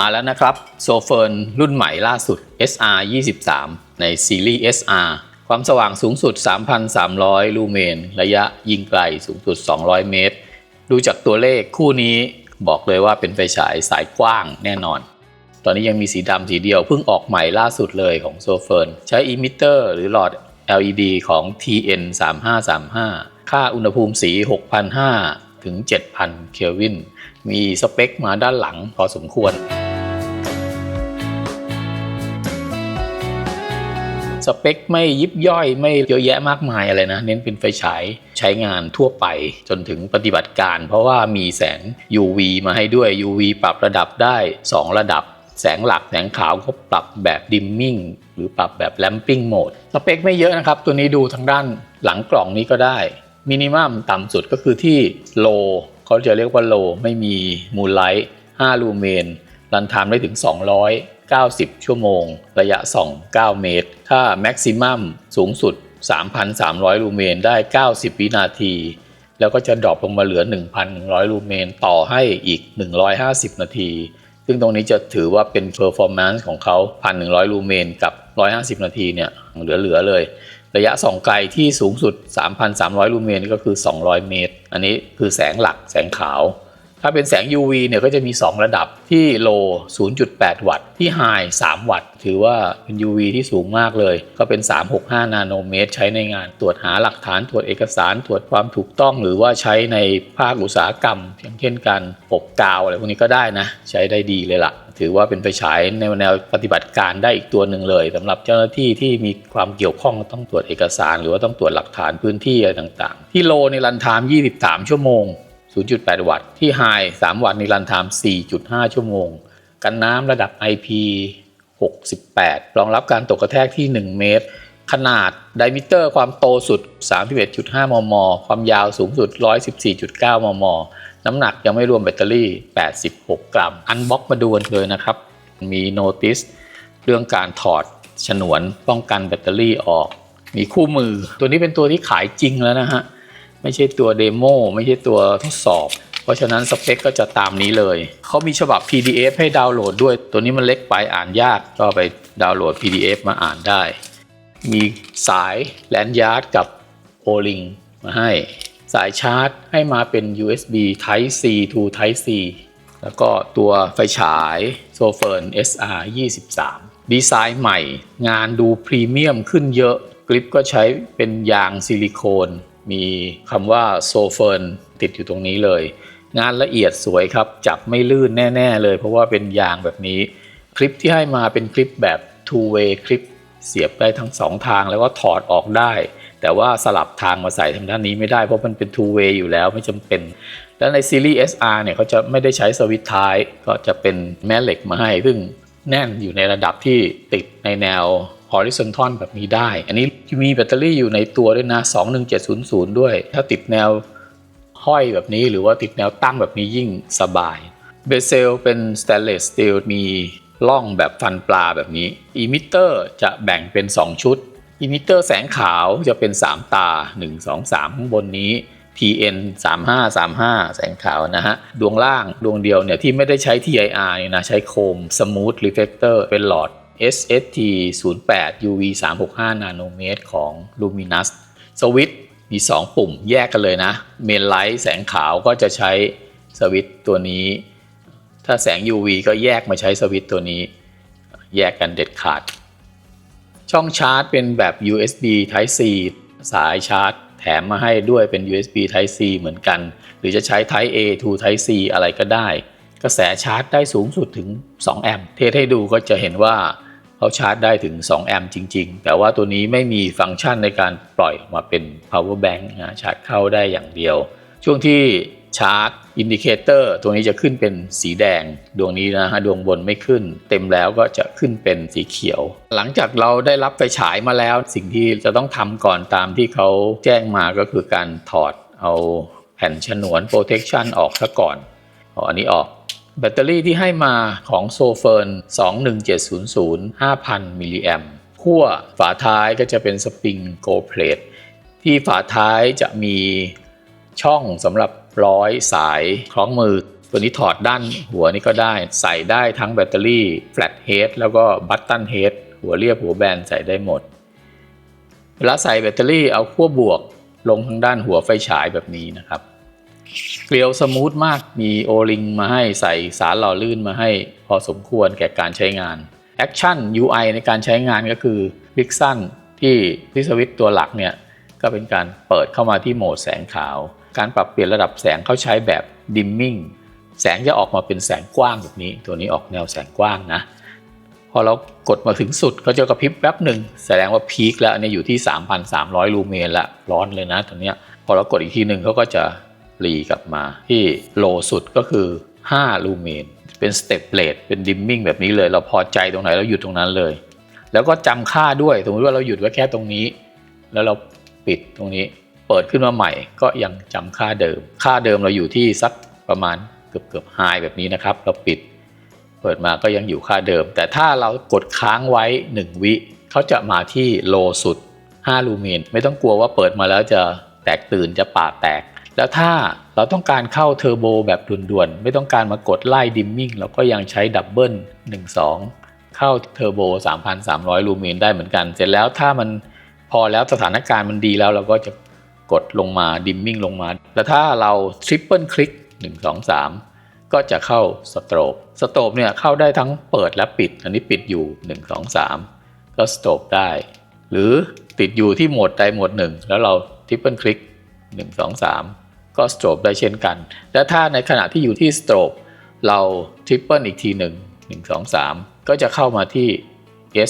มาแล้วนะครับโซเฟิร์นรุ่นใหม่ล่าสุด SR 23ในซีรีส์ SR ความสว่างสูงสุด 3,300 ลูเมน ระยะยิงไกลสูงสุด 200 เมตร ดูจากตัวเลขคู่นี้บอกเลยว่าเป็นไฟฉายสายกว้างแน่นอน ตอนนี้ยังมีสีดำสีเดียวเพิ่งออกใหม่ล่าสุดเลยของโซเฟิร์นใช้อิมิเตอร์หรือหลอด LED ของ TN 3535 ค่าอุณหภูมิสี 6,500 ถึง 7,000 เคลวิน มีสเปคมาด้านหลังพอสมควร สเปคไม่ยิบย่อยไม่เยอะแยะมากมายอะไรนะ เน้นเป็นไฟฉายใช้งานทั่วไปจนถึงปฏิบัติการ เพราะว่ามีแสง UV มาให้ด้วย UV ปรับระดับได้ 2 ระดับ แสงหลักแสงขาวก็ปรับแบบดิมมิ่งหรือปรับแบบแลมปิ้งโหมดสเปคไม่เยอะนะครับ ตัวนี้ดูทางด้านหลังกล่องนี้ก็ได้มินิมัมต่ำสุดก็คือที่โลเขาจะเรียกว่าโลไม่มีมูลไลท์5ลูเมนรันไทม์ได้ถึง 90 ชั่วโมง ระยะส่อง 9 เมตรถ้าแม็กซิมัมสูงสุด 3,300 ลูเมนได้ 90 วินาที แล้วก็จะดรอปลงมาเหลือ 1,100 ลูเมนต่อให้อีก 150 นาที ซึ่งตรงนี้จะถือว่าเป็นเพอร์ฟอร์แมนซ์ของเขา 1,100 ลูเมนกับ 150 นาทีเนี่ยเหลือๆเลยระยะส่องไกลที่สูงสุด 3,300 ลูเมนก็คือ 200 เมตร อันนี้คือแสงหลักแสงขาว ถ้าเป็นแสง UV เนี่ยก็จะมี 2 ระดับที่ low 0.8 วัตต์ ที่ high 3วัตต์ ถือว่าเป็น UV ที่สูงมากเลย ก็เป็น 365 นาโนเมตร ใช้ในงานตรวจหาหลักฐานตรวจเอกสารตรวจความถูกต้อง หรือว่าใช้ในภาคอุตสาหกรรม อย่างเช่นการปกกาวอะไรพวกนี้ก็ได้นะ ใช้ได้ดีเลยล่ะถือว่าเป็นไฟฉายในแนวปฏิบัติการได้อีกตัวหนึ่งเลยสำหรับเจ้าหน้าที่ที่มีความเกี่ยวข้องต้องตรวจเอกสาร หรือว่าต้องตรวจหลักฐานพื้นที่อะไรต่าง ๆ ที่โลในรันไทม์23 ชั่วโมง 0.8 วัตต์ ที่ไฮ3วัตต์ในรันไทม์4.5 ชั่วโมง กันน้ำระดับ IP 68 รองรับการตกกระแทกที่ 1 เมตร ขนาดไดมิเตอร์ความโตสุด 31.5 มม ความยาวสูงสุด 114.9 มม น้ำหนักยังไม่รวมแบตเตอรี่ 86 กรัม อันบ็อกมาดูกันเลยนะครับ มีโนติสเรื่องการถอดฉนวนป้องกันแบตเตอรี่ออก มีคู่มือ ตัวนี้เป็นตัวที่ขายจริงแล้วนะฮะ ไม่ใช่ตัวเดโมไม่ใช่ตัวทดสอบ เพราะฉะนั้นสเปคก็จะตามนี้เลย เขามีฉบับ PDF ให้ดาวน์โหลดด้วย ตัวนี้มันเล็กไปอ่านยาก ก็ไปดาวน์โหลด PDF มาอ่านได้ มีสายแลนยาร์ดกับโอลิงมาให้ สายชาร์จให้มาเป็น USB Type C to Type C แล้วก็ตัวไฟฉายโซเฟิร์น SR 23 ดีไซน์ใหม่ งานดูพรีเมียมขึ้นเยอะ กริปก็ใช้เป็นยางซิลิโคน มีคำว่าโซเฟิร์นติดอยู่ตรงนี้เลย งานละเอียดสวยครับ จับไม่ลื่นแน่ ๆ เลย เพราะว่าเป็นยางแบบนี้ คลิปที่ให้มาเป็นคลิปแบบ two way คลิปเสียบได้ทั้งสองทางแล้วก็ถอดออกได้ แต่ว่าสลับทางมาใส่ทางด้านนี้ไม่ได้เพราะมันเป็น two way อยู่แล้วไม่จำเป็น แล้วในซีรีส์ SR เนี่ยเขาจะไม่ได้ใช้สวิตช์ท้ายก็จะเป็นแม่เหล็กมาให้ ซึ่งแน่นอยู่ในระดับที่ติดในแนว horizontal แบบนี้ได้ อันนี้มีแบตเตอรี่อยู่ในตัวด้วยนะ 21700 ด้วย ถ้าติดแนวห้อยแบบนี้หรือว่าติดแนวตั้งแบบนี้ยิ่งสบาย เบเซลเป็น stainless steel มีล่องแบบฟันปลาแบบนี้อิมิเตอร์จะแบ่งเป็น 2 ชุดอิมิเตอร์แสงขาวจะเป็น 3 ตา 1 2 3 ข้างบนนี้ TN 3535 แสงขาวนะฮะ ดวงล่างดวงเดียวเนี่ยที่ไม่ได้ใช้ TIR เนี่ยนะ ใช้โคม Smooth Reflector เป็นหลอด SST 08 UV 365 นาโนเมตรของ Luminous สวิตมี 2 ปุ่มแยกกันเลยนะ เมนไลท์แสงขาวก็จะใช้สวิตตัวนี้ ถ้าแสง UV ก็แยกมาใช้สวิตตัวนี้ แยกกันเด็ดขาด ช่องชาร์จเป็นแบบ USB Type C สายชาร์จแถมมาให้ด้วยเป็น USB Type C เหมือนกัน หรือจะใช้ Type A to Type C อะไรก็ได้ กระแสชาร์จได้สูงสุดถึง 2 แอมป์ เทสให้ดูก็จะเห็นว่า เขาชาร์จได้ถึง 2 แอมป์จริง ๆ แต่ว่าตัวนี้ไม่มีฟังก์ชันในการปล่อยออกมาเป็น power bank นะชาร์จเข้าได้อย่างเดียว ช่วงที่ชาร์จอินดิเคเตอร์ตัวนี้จะขึ้นเป็นสีแดง ดวงนี้นะฮะดวงบนไม่ขึ้น เต็มแล้วก็จะขึ้นเป็นสีเขียว หลังจากเราได้รับไฟฉายมาแล้ว สิ่งที่จะต้องทำก่อนตามที่เขาแจ้งมาก็คือการถอดเอาแผ่นฉนวน protection ออกซะก่อนอันนี้ออก แบตเตอรี่ที่ให้มาของโซเฟิร์น21700 5,000 มิลลิแอมขั้วฝาท้ายก็จะเป็นสปริงโกลเพลทที่ฝาท้ายจะมีช่องสำหรับร้อยสายคล้องมือ ตัวนี้ถอดด้านหัวนี่ก็ได้ใส่ได้ทั้งแบตเตอรี่ flat head แล้วก็บัตตัน head หัวเรียบหัวแบนใส่ได้หมด เวลาใส่แบตเตอรี่เอาขั้วบวกลงทางด้านหัวไฟฉายแบบนี้นะครับ เกลียวสมูทมากมีโอลิงมาให้ใส่สารหล่อลื่นมาให้พอสมควรแก่การใช้งานแอคชั่น UI ในการใช้งานก็คือคลิกสั้นที่ที่สวิตตัวหลักเนี่ยก็เป็นการเปิดเข้ามาที่โหมดแสงขาว การปรับเปลี่ยนระดับแสงเขาใช้แบบดิมมิ่งแสงจะออกมาเป็นแสงกว้างแบบนี้ ตัวนี้ออกแนวแสงกว้างนะ พอเรากดมาถึงสุดก็จะกระพริบแป๊บหนึ่งแสดงว่าพีคแล้วอันนี้อยู่ที่ 3,300 ลูเมนละร้อนเลยนะตัวเนี้ยพอเรากดอีกทีหนึ่งเขาก็จะ รีกลับมาที่โลสุดก็คือ 5 ลูเมน เป็นสเต็ปเลดเป็นดิมมิ่งแบบนี้เลย เราพอใจตรงไหนเราหยุดตรงนั้นเลย แล้วก็จำค่าด้วยสมมติว่าเราหยุดไว้แค่ตรงนี้ แล้วเราปิดตรงนี้เปิดขึ้นมาใหม่ก็ยังจำค่าเดิม ค่าเดิมเราอยู่ที่สักประมาณเกือบเกือบไฮแบบนี้นะครับ เราปิด เปิดมาก็ยังอยู่ค่าเดิม แต่ถ้าเรากดค้างไว้ 1 วิเขาจะมาที่โลสุด5ลูเมนไม่ต้องกลัวว่าเปิดมาแล้วจะแตกตื่นจะปาแตก แล้วถ้าเราต้องการเข้าเทอร์โบแบบด่วนๆ ไม่ต้องการมากดไล่ดิมมิ่งเราก็ยังใช้ดับเบิล1 2 เข้าเทอร์โบ 3,300 ลูเมนได้เหมือนกัน เสร็จแล้วถ้ามันพอแล้วสถานการณ์มันดีแล้วเราก็จะกดลงมาดิมมิ่งลงมา แล้วถ้าเราทริปเปิลคลิก1 2 3 ก็จะเข้าสโตรบสโตรบเนี่ยเข้าได้ทั้งเปิดและปิด อันนี้ปิดอยู่ 1 2 3 ก็สโตรบได้ หรือติดอยู่ที่โหมดใดโหมดหนึ่งแล้วเราทริปเปิลคลิก1 2 3 ก็สโตรบได้เช่นกัน และถ้าในขณะที่อยู่ที่สโตรบเราทริปเปิลอีกทีหนึ่ง1 2 3 ก็จะเข้ามาที่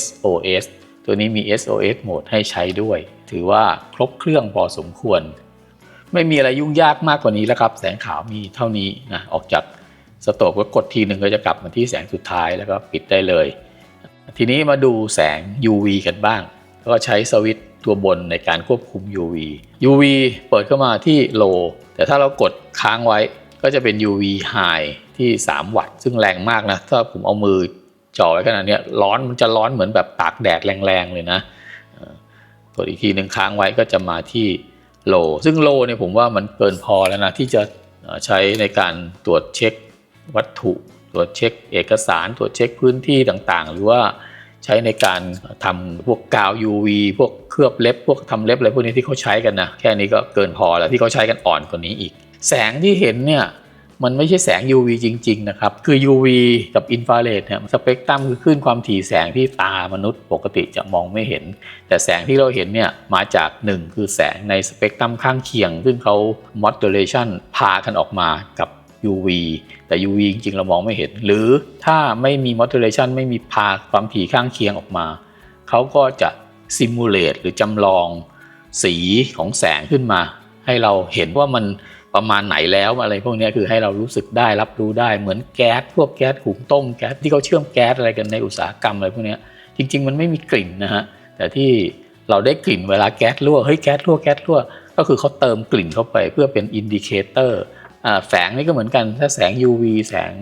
SOS ตัวนี้มี SOS โหมดให้ใช้ด้วย ถือว่าครบเครื่องพอสมควร ไม่มีอะไรยุ่งยากมากกว่านี้แล้วครับ แสงขาวมีเท่านี้นะออกจากสโตบก็กดทีหนึ่งก็จะกลับมาที่แสงสุดท้ายแล้วก็ปิดได้เลย ทีนี้มาดูแสง UV กันบ้าง ก็ใช้สวิตตัวบนในการควบคุม UV UV เปิดเข้ามาที่ low แต่ถ้าเรากดค้างไว้ก็จะเป็น UV high ที่ 3 วัตต์ ซึ่งแรงมากนะ ถ้าผมเอามือจ่อไว้ขนาดนี้ร้อนมันจะร้อนเหมือนแบบตากแดดแรงๆเลยนะเอ่อกดอีกทีหนึ่งค้างไว้ก็จะมาที่โล ซึ่งโลเนี่ยผมว่ามันเกินพอแล้วนะที่จะใช้ในการตรวจเช็ควัตถุ ตรวจเช็คเอกสาร ตรวจเช็คพื้นที่ต่างๆ หรือว่า ใช้ในการทำพวกกาว UV พวกเคลือบเล็บ พวกทำเล็บอะไรพวกนี้ที่เขาใช้กันนะแค่นี้ก็เกินพอแล้วที่เขาใช้กันอ่อนกว่านี้อีก แสงที่เห็นเนี่ยมันไม่ใช่แสง UV จริง ๆ นะครับ คือ UV กับอินฟราเรดเนี่ยสเปกตรัมคือคลื่นความถี่แสงที่ตามนุษย์ปกติจะมองไม่เห็น แต่แสงที่เราเห็นเนี่ยมาจาก 1 คือแสงในสเปกตรัมข้างเคียง ซึ่งเขา modulation พากันออกมากับ UV แต่ UV จริงๆ เรามองไม่เห็น หรือถ้าไม่มี modulation ไม่มีพาความถี่ข้างเคียงออกมา เขาก็จะ simulate หรือจำลองสีของแสงขึ้นมา ให้เราเห็นว่ามันประมาณไหนแล้วอะไรพวกนี้คือให้เรารู้สึกได้รับรู้ได้เหมือนแก๊สพวกแก๊สหุงต้มแก๊สที่เขาเชื่อมแก๊สอะไรกันในอุตสาหกรรมอะไรพวกนี้จริง ๆ มันไม่มีกลิ่นนะฮะแต่ที่เราได้กลิ่นเวลาแก๊สรั่วเฮ้ยแก๊สรั่วแก๊สรั่วก็คือเขาเติมกลิ่นเข้าไปเพื่อเป็นอินดิเคเตอร์ แสงนี่ก็เหมือนกันถ้าแสง UV แสง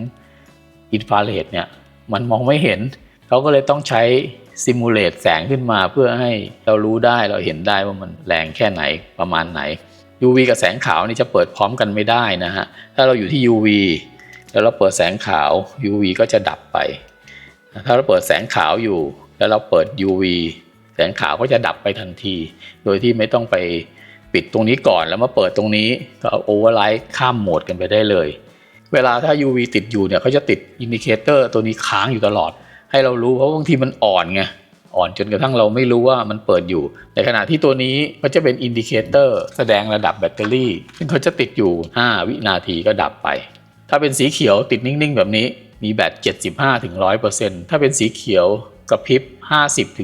อินฟราเรดเนี่ยมันมองไม่เห็น เขาก็เลยต้องใช้ซิมูเลตแสงขึ้นมาเพื่อให้เรารู้ได้เราเห็นได้ว่ามันแรงแค่ไหนประมาณไหน UV กับแสงขาวนี่จะเปิดพร้อมกันไม่ได้นะฮะ ถ้าเราอยู่ที่ UV แล้วเราเปิดแสงขาว UV ก็จะดับไป ถ้าเราเปิดแสงขาวอยู่ แล้วเราเปิด UV แสงขาวก็จะดับไปทันที โดยที่ไม่ต้องไป ปิดตรงนี้ก่อนแล้วมาเปิดตรงนี้ก็โอเวอร์ไลท์ข้ามโหมดกันไปได้เลย เวลาถ้า UV ติดอยู่เนี่ยเขาจะติดอินดิเคเตอร์ตัวนี้ค้างอยู่ตลอด ให้เรารู้เพราะบางทีมันอ่อนไงอ่อนจนกระทั่งเราไม่รู้ว่ามันเปิดอยู่ ในขณะที่ตัวนี้ก็จะเป็นอินดิเคเตอร์แสดงระดับแบตเตอรี่ ซึ่งเขาจะติดอยู่ 5 วินาทีก็ดับไป ถ้าเป็นสีเขียวติดนิ่งๆ แบบนี้มีแบต 75ถึง100%ถ้าเป็นสีเขียว กระพริบ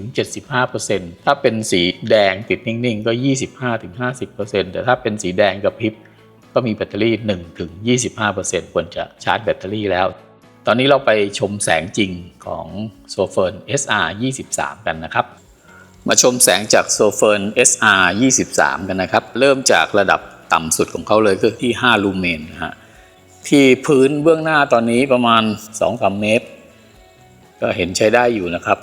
50-75%ถ้าเป็นสีแดงติดนิ่งๆ ก็ 25-50%แต่ถ้าเป็นสีแดงกระพริบก็มีแบตเตอรี่ 1-25%ควรจะชาร์จแบตเตอรี่แล้ว ตอนนี้เราไปชมแสงจริงของโซเฟิร์น SR 23 กันนะครับ มาชมแสงจากโซเฟิร์น SR 23 กันนะครับ เริ่มจากระดับต่ำสุดของเขาเลยคือที่ 5 ลูเมนนะฮะที่พื้นเบื้องหน้าตอนนี้ประมาณ 2-3 เมตร ก็เห็นใช้ได้อยู่นะครับ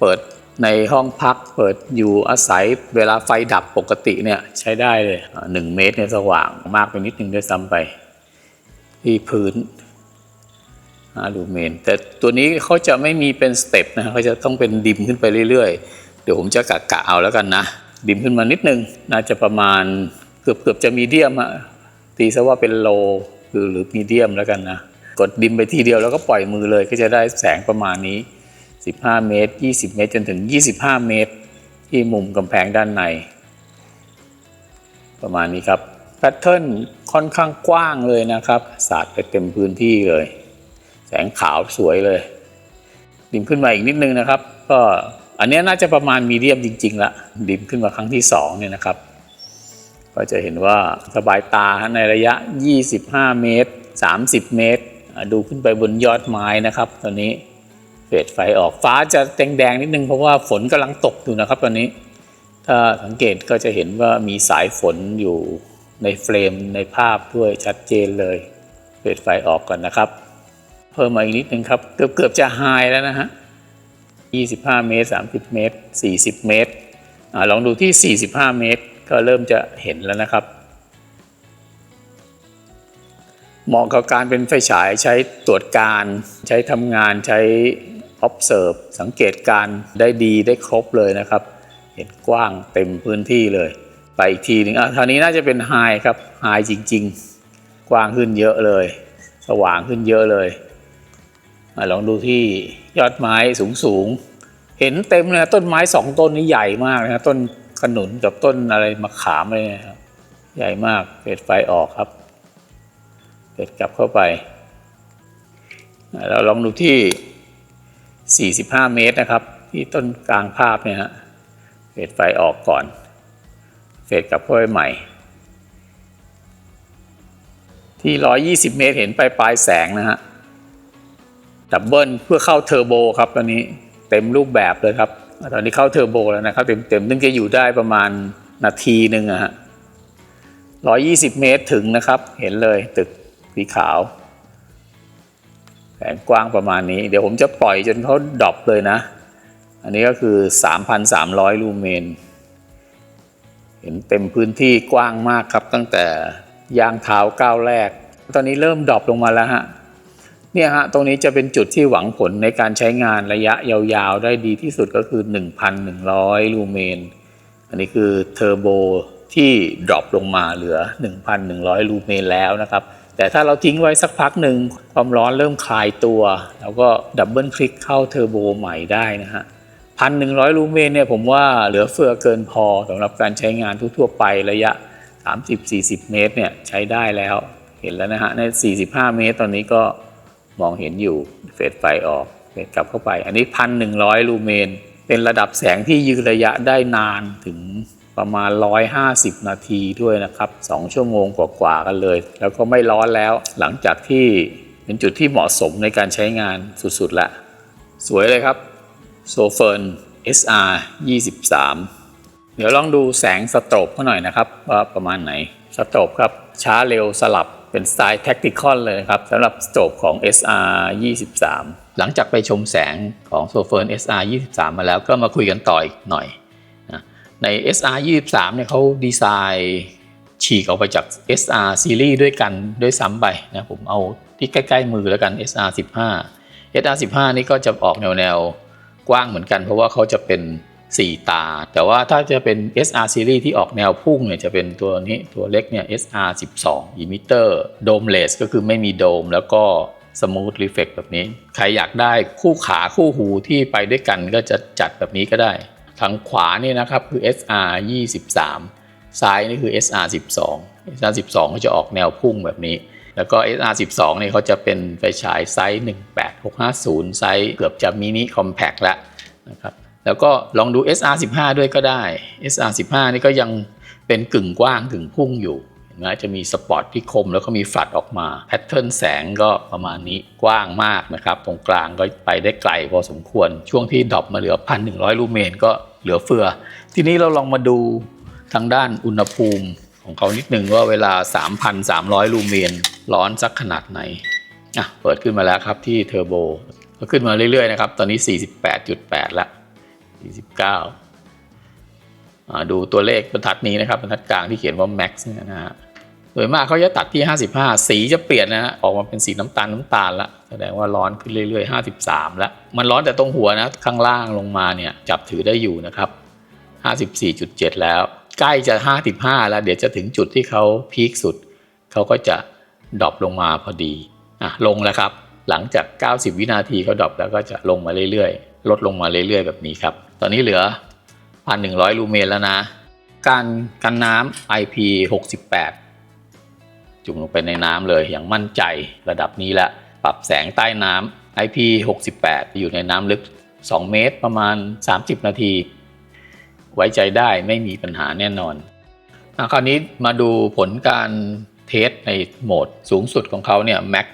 เปิดในห้องพักเปิดอยู่อาศัยเวลาไฟดับปกติเนี่ยใช้ได้เลยอ่า1เมตรเนี่ยสว่างมากไปนิดนึงด้วยซ้ำไป ที่พื้น5ลูเมน แต่ตัวนี้เขาจะไม่มีเป็นสเต็ปนะเขาจะต้องเป็นดิมขึ้นไปเรื่อยๆ เดี๋ยวผมจะกะกะเอาแล้วกันนะ ดิมขึ้นมานิดนึง น่าจะประมาณเกือบเกือบจะมีเดียมอะตีซะว่าเป็นโลคือหรือมีเดียมแล้วกันนะ กดดิมไปทีเดียวแล้วก็ปล่อยมือเลยก็จะได้แสงประมาณนี้ 15 เมตร 20 เมตร จนถึง 25 เมตร ที่มุมกำแพงด้านใน ประมาณนี้ครับแพทเทิร์นค่อนข้างกว้างเลยนะครับ สาดไปเต็มพื้นที่เลย แสงขาวสวยเลยดิมขึ้นมาอีกนิดนึงนะครับ ก็อันนี้น่าจะประมาณมีเดียมจริงๆละดิมขึ้นมาครั้งที่สองเนี่ยนะครับ ก็จะเห็นว่าสบายตาในระยะ 25 เมตร 30 เมตร ดูขึ้นไปบนยอดไม้นะครับ ตอนนี้เฟดไฟออกฟ้าจะแดงๆนิดนึงเพราะว่าฝนกำลังตกอยู่นะครับ ตอนนี้ ถ้าสังเกตก็จะเห็นว่ามีสายฝนอยู่ในเฟรมในภาพด้วยชัดเจนเลยเปิดไฟออกก่อนนะครับ เพิ่มมาอีกนิดนึงครับ เกือบเกือบจะไฮแล้วนะฮะ 25 เมตร 30 เมตร 40 เมตรอลองดูที่ 45 เมตร ก็เริ่มจะเห็นแล้วนะครับ เหมาะกับการเป็นไฟฉายใช้ตรวจการ ใช้ทำงานใช้ observe สังเกตการได้ดีได้ครบเลยนะครับ เห็นกว้างเต็มพื้นที่เลย ไปอีกทีหนึ่งอะคราวนี้น่าจะเป็นไฮครับไฮจริง ๆ กว้างขึ้นเยอะเลย สว่างขึ้นเยอะเลยอะลองดูที่ยอดไม้สูงๆเห็นเต็มเลยต้นไม้สองต้นนี้ใหญ่มากนะต้นขนุนกับต้นอะไรมะขามอะไรเนะครับใหญ่มากเปิดไฟออกครับ ดกลับเข้าไป เราลองดูที่ 45 เมตรนะครับ ที่ต้นกลางภาพเนี่ยฮะเฟดไฟออกก่อน เฟดกลับเข้าไปใหม่ ที่ 120 เมตรเห็นปลายปลายแสงนะฮะดับเบิลเพื่อเข้าเทอร์โบครับตอนนี้เต็มรูปแบบเลยครับ ตอนนี้เข้าเทอร์โบแล้วนะครับ เต็มเต็มนึงจะอยู่ได้ประมาณนาทีหนึ่งอะฮะ120 เมตรถึงนะครับ เห็นเลยตึก สีขาวแสงกว้างประมาณนี้ เดี๋ยวผมจะปล่อยจนเขาดรอปเลยนะ อันนี้ก็คือ 3,300 ลูเมน เห็นเต็มพื้นที่กว้างมากครับตั้งแต่ย่างเท้าก้าวแรก ตอนนี้เริ่มดรอปลงมาแล้วฮะเนี่ยฮะ ตรงนี้จะเป็นจุดที่หวังผลในการใช้งานระยะยาวๆ ได้ดีที่สุดก็คือ 1,100 ลูเมน อันนี้คือเทอร์โบที่ดรอปลงมาเหลือ 1,100 ลูเมนแล้วนะครับ แต่ถ้าเราทิ้งไว้สักพักหนึ่งความร้อนเริ่มคลายตัว แล้วก็ดับเบิลคลิกเข้าเทอร์โบใหม่ได้นะฮะพันหนึ่งร้อยลูเมนเนี่ยผมว่าเหลือเฟือเกินพอสำหรับการใช้งานทั่วๆไประยะ 30-40 เมตรเนี่ยใช้ได้แล้วเห็นแล้วนะฮะใน 45 เมตรตอนนี้ก็มองเห็นอยู่เฟดไฟออกเฟดกลับเข้าไป อันนี้พันหนึ่งร้อยลูเมน เป็นระดับแสงที่ยืนระยะได้นานถึง ประมาณ 150 นาทีด้วยนะครับ 2 ชั่วโมงกว่าๆกันเลย แล้วก็ไม่ร้อนแล้ว หลังจากที่เป็นจุดที่เหมาะสมในการใช้งานสุดๆละ สวยเลยครับโซเฟิร์น SR 23 เดี๋ยวลองดูแสงสโตรบเขาหน่อยนะครับ ว่าประมาณไหนสโตรบครับ ช้าเร็วสลับเป็นสไตล์แท็กติคอลเลยครับสำหรับสโตรบของ SR 23 หลังจากไปชมแสงของโซเฟิร์น SR 23 มาแล้วก็มาคุยกันต่ออีกหน่อย ใน SR 23เนี่ยเขาดีไซน์ฉีกออกไปจาก SR ซีรีส์ด้วยกันด้วยซ้ำไปนะผมเอาที่ใกล้ๆมือแล้วกัน SR 15 SR 15นี่ก็จะออกแนวแนวกว้างเหมือนกัน เพราะว่าเขาจะเป็น 4 ตา แต่ว่าถ้าจะเป็น SR series ที่ออกแนวพุ่งเนี่ยจะเป็นตัวนี้ตัวเล็กเนี่ย SR 12 emitter domeless ก็คือไม่มีโดมแล้วก็ smooth reflect แบบนี้ ใครอยากได้คู่ขาคู่หูที่ไปด้วยกันก็จะจัดแบบนี้ก็ได้ ทางขวาเนี่ยนะครับคือ SR 23 ซ้ายนี่คือ SR 12 SR 12ก็จะออกแนวพุ่งแบบนี้ แล้วก็ SR 12เนี่ยเขาจะเป็นไฟฉายไซส์ 18650 ไซส์เกือบจะมินิคอมแพคแล้วนะครับแล้วก็ลองดู SR 15ด้วยก็ได้ SR 15นี่ก็ยังเป็นกึ่งกว้างกึ่งพุ่งอยู่เห็นไหมจะมีสปอตที่คมแล้วก็มีฝัดออกมาแพทเทิร์นแสงก็ประมาณนี้กว้างมากนะครับ ตรงกลางก็ไปได้ไกลพอสมควรช่วงที่ดรอปมาเหลือ 1,100 ลูเมนก็ เหลือเฟือ ทีนี้เราลองมาดูทางด้านอุณหภูมิของเขานิดหนึ่งว่าเวลา 3,300 ลูเมนร้อนสักขนาดไหนอะเปิดขึ้นมาแล้วครับที่เทอร์โบก็ขึ้นมาเรื่อยๆนะครับ ตอนนี้ 48.8 ละ 49อ่าดูตัวเลขบรรทัดนี้นะครับบรรทัดกลางที่เขียนว่า max เนี่ยนะฮะ โดยมากเขาจะตัดที่ 55 สีจะเปลี่ยนนะฮะออกมาเป็นสีน้ำตาลน้ำตาลละแสดงว่าร้อนขึ้นเรื่อยๆ 53แล้วมันร้อนแต่ตรงหัวนะข้างล่างลงมาเนี่ยจับถือได้อยู่นะครับ 54.7 แล้ว ใกล้จะ 55 แล้ว เดี๋ยวจะถึงจุดที่เขาพีคสุด เขาก็จะดรอปลงมาพอดีอะลงแล้วครับ หลังจาก 90 วินาทีเขาดรอปแล้วก็จะลงมาเรื่อยๆ ลดลงมาเรื่อยๆ แบบนี้ครับ ตอนนี้เหลือ 1,100 ลูเมนแล้วนะ การกันน้ำ IP 68 จุ่มลงไปในน้ำเลยอย่างมั่นใจระดับนี้แล้วปรับแสงใต้น้ำ IP 68 อยู่ในน้ำลึก 2 เมตรประมาณ 30 นาที ไว้ใจได้ไม่มีปัญหาแน่นอนอคราวนี้มาดูผลการเทสในโหมดสูงสุดของเขาเนี่ย Max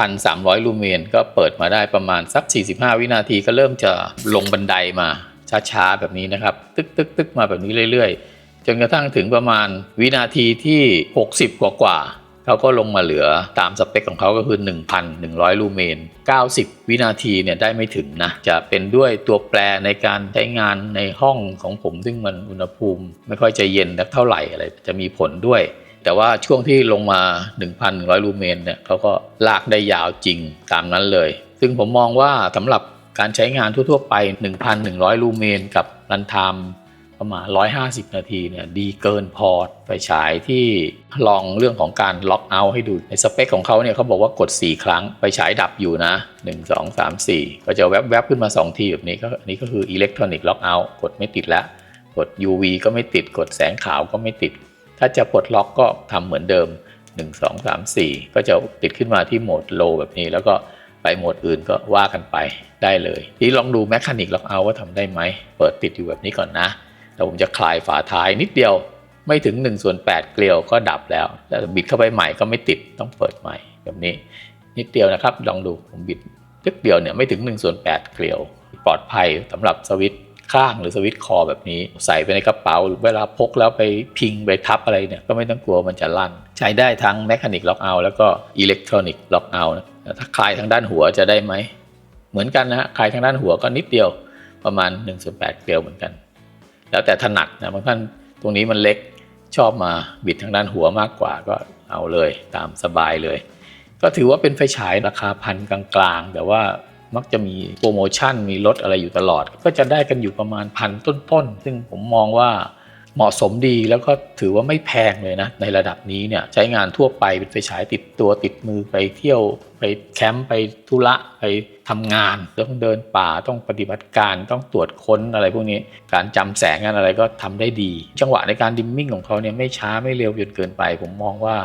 3,300 ลูเมน ก็เปิดมาได้ประมาณสัก 45 วินาทีก็เริ่มจะลงบันไดมาช้าๆ แบบนี้นะครับ ตึกตึกตึกมาแบบนี้เรื่อยๆ จนกระทั่งถึงประมาณวินาทีที่ 60 กว่ากว่า เขาก็ลงมาเหลือตามสเปคของเขาก็คือ 1,100 ลูเมน 90 วินาทีเนี่ยได้ไม่ถึงนะ จะเป็นด้วยตัวแปรในการใช้งานในห้องของผม ซึ่งมันอุณหภูมิ ไม่ค่อยจะเย็นเท่าไหร่อะไรจะมีผลด้วย แต่ว่าช่วงที่ลงมา 1,100 ลูเมนเนี่ยเขาก็ลากได้ยาวจริงตามนั้นเลย ซึ่งผมมองว่าสำหรับการใช้งานทั่วๆไป 1,100 ลูเมนกับรันไทม์ ประมาณ 150 นาทีเนี่ยดีเกินพอไปฉายที่ลองเรื่องของการล็อกเอาท์ให้ดูในสเปคของเขาเนี่ยเขาบอกว่ากด 4 ครั้งไปฉายดับอยู่นะ 1 2 3 4 ก็จะแวบๆขึ้นมา 2 ทีแบบนี้ก็อันนี้ก็คืออิเล็กทรอนิกส์ล็อกเอาท์กดไม่ติดแล้ว กด UV ก็ไม่ติดกดแสงขาวก็ไม่ติด ถ้าจะปลดล็อกก็ทำเหมือนเดิม 1 2 3 4 ก็จะติดขึ้นมาที่โหมด low แบบนี้แล้วก็ไปโหมดอื่นก็ว่ากันไปได้เลย ทีลองดู Mechanic Lock Out ว่าทำได้ไหม เปิดติดอยู่แบบนี้ก่อนนะ แต่ผมจะคลายฝาท้ายนิดเดียวไม่ถึง1ส่วน8เกลียวก็ดับแล้ว แล้วบิดเข้าไปใหม่ก็ไม่ติดต้องเปิดใหม่แบบนี้ นิดเดียวนะครับลองดูผมบิดตึกเดียวเนี่ยไม่ถึง1ส่วน8เกลียว ปลอดภัยสำหรับสวิตช์ข้างหรือสวิตช์คอแบบนี้ ใส่ไปในกระเป๋าเวลาพกแล้วไปพิงไปทับอะไรเนี่ยก็ไม่ต้องกลัวมันจะลั่น ใช้ได้ทั้ง Mechanic Lock Out แล้วก็ Electronic Lock Out นะแต่ถ้าคลายทางด้านหัวจะได้ไหมเหมือนกันนะฮะคลายทางด้านหัวก็นิดเดียวประมาณ1ส่วน8เกลียวเหมือนกัน แล้วแต่ถนัดนะบางท่านตรงนี้มันเล็กชอบมาบิดทางด้านหัวมากกว่าก็เอาเลยตามสบายเลย ก็ถือว่าเป็นไฟฉายราคาพันกลางๆ แต่ว่ามักจะมีโปรโมชั่นมีลดอะไรอยู่ตลอด ก็จะได้กันอยู่ประมาณพันต้นๆ ซึ่งผมมองว่า เหมาะสมดีแล้วก็ถือว่าไม่แพงเลยนะ ในระดับนี้เนี่ยใช้งานทั่วไปเป็นไฟฉายติดตัวติดมือไปเที่ยวไปแคมป์ไปธุระไปทำงานต้องเดินป่าต้องปฏิบัติการต้องตรวจค้นอะไรพวกนี้ การจำแสงกันอะไรก็ทำได้ดี จังหวะในการดิมมิ่งของเขาเนี่ยไม่ช้าไม่เร็วจนเกินไป ผมมองว่า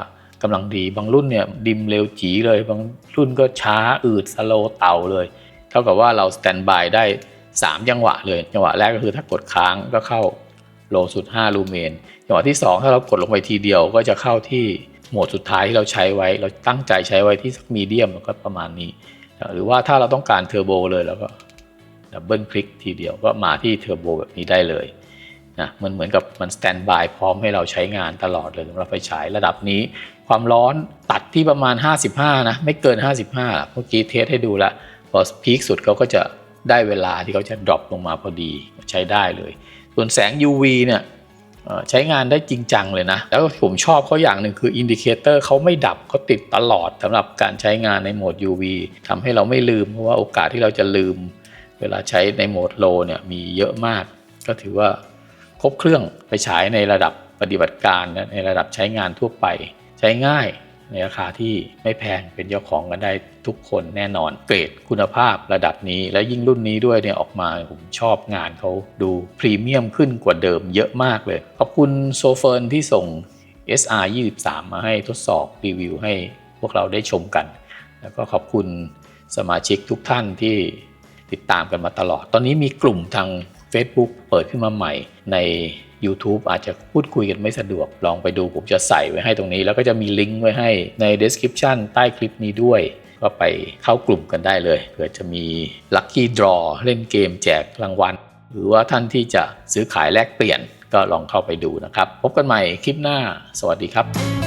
กำลังดีบางรุ่นเนี่ยดิมเร็วจีเลย บางรุ่นก็ช้าอืดสโลเต่าเลยเท่ากับว่าเราสแตนบายได้ 3 จังหวะเลย จังหวะแรกก็คือถ้ากดค้างก็เข้า โลสุด 5 ลูเมนจังหวะที่ 2 ถ้าเรากดลงไปทีเดียวก็จะเข้าที่โหมดสุดท้ายที่เราใช้ไว้ เราตั้งใจใช้ไว้ที่สักมีเดียมก็ประมาณนี้ หรือว่าถ้าเราต้องการเทอร์โบเลยแล้วก็ดับเบิลคลิกทีเดียวก็มาที่เทอร์โบแบบนี้ได้เลยนะมันเหมือนกับมันสแตนบายพร้อมให้เราใช้งานตลอดเลยสำหรับไฟฉายระดับนี้ ความร้อนตัดที่ประมาณ 55 นะ ไม่เกิน 55เมื่อกี้เทสให้ดูล้วพอพีคสุดเขาก็จะได้เวลาที่เขาจะดรอปลงมาพอดีใช้ได้เลย ส่วนแสง UV เนี่ยใช้งานได้จริงจังเลยนะ แล้วผมชอบเขาอย่างหนึ่งคืออินดิเคเตอร์เขาไม่ดับเขาติดตลอดสำหรับการใช้งานในโหมด UV ทำให้เราไม่ลืม เพราะว่าโอกาสที่เราจะลืม เวลาใช้ในโหมดโลเนี่ยมีเยอะมาก ก็ถือว่าครบเครื่องไปใช้ในระดับปฏิบัติการนะในระดับใช้งานทั่วไป ใช้ง่าย ในราคาที่ไม่แพงเป็นเจ้าของกันได้ทุกคนแน่นอน เกรดคุณภาพระดับนี้ และยิ่งรุ่นนี้ด้วยเนี่ยออกมาผมชอบงานเขาดูพรีเมียมขึ้นกว่าเดิมเยอะมากเลย ขอบคุณโซเฟิร์นที่ส่ง SR 23มาให้ทดสอบรีวิวให้พวกเราได้ชมกัน แล้วก็ขอบคุณสมาชิกทุกท่านที่ติดตามกันมาตลอด ตอนนี้มีกลุ่มทาง Facebook เปิดขึ้นมาใหม่ใน YouTube อาจจะพูดคุยกันไม่สะดวก ลองไปดูผมจะใส่ไว้ให้ตรงนี้ แล้วก็จะมีลิงก์ไว้ให้ใน description ใต้คลิปนี้ด้วย ก็ไปเข้ากลุ่มกันได้เลยเผื่อจะมี Lucky Draw เล่นเกมแจกรางวัล หรือว่าท่านที่จะซื้อขายแลกเปลี่ยนก็ลองเข้าไปดูนะครับ พบกันใหม่คลิปหน้า สวัสดีครับ